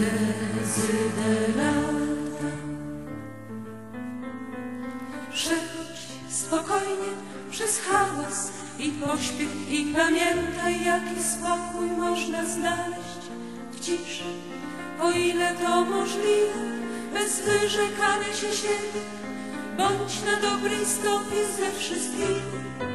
dezyderata. Przechodź spokojnie przez hałas i pośpiech i pamiętaj, jaki spokój można znaleźć w ciszy, o ile to możliwe, bez wyrzekania się siebie. Bądź na dobrej stopie ze wszystkimi.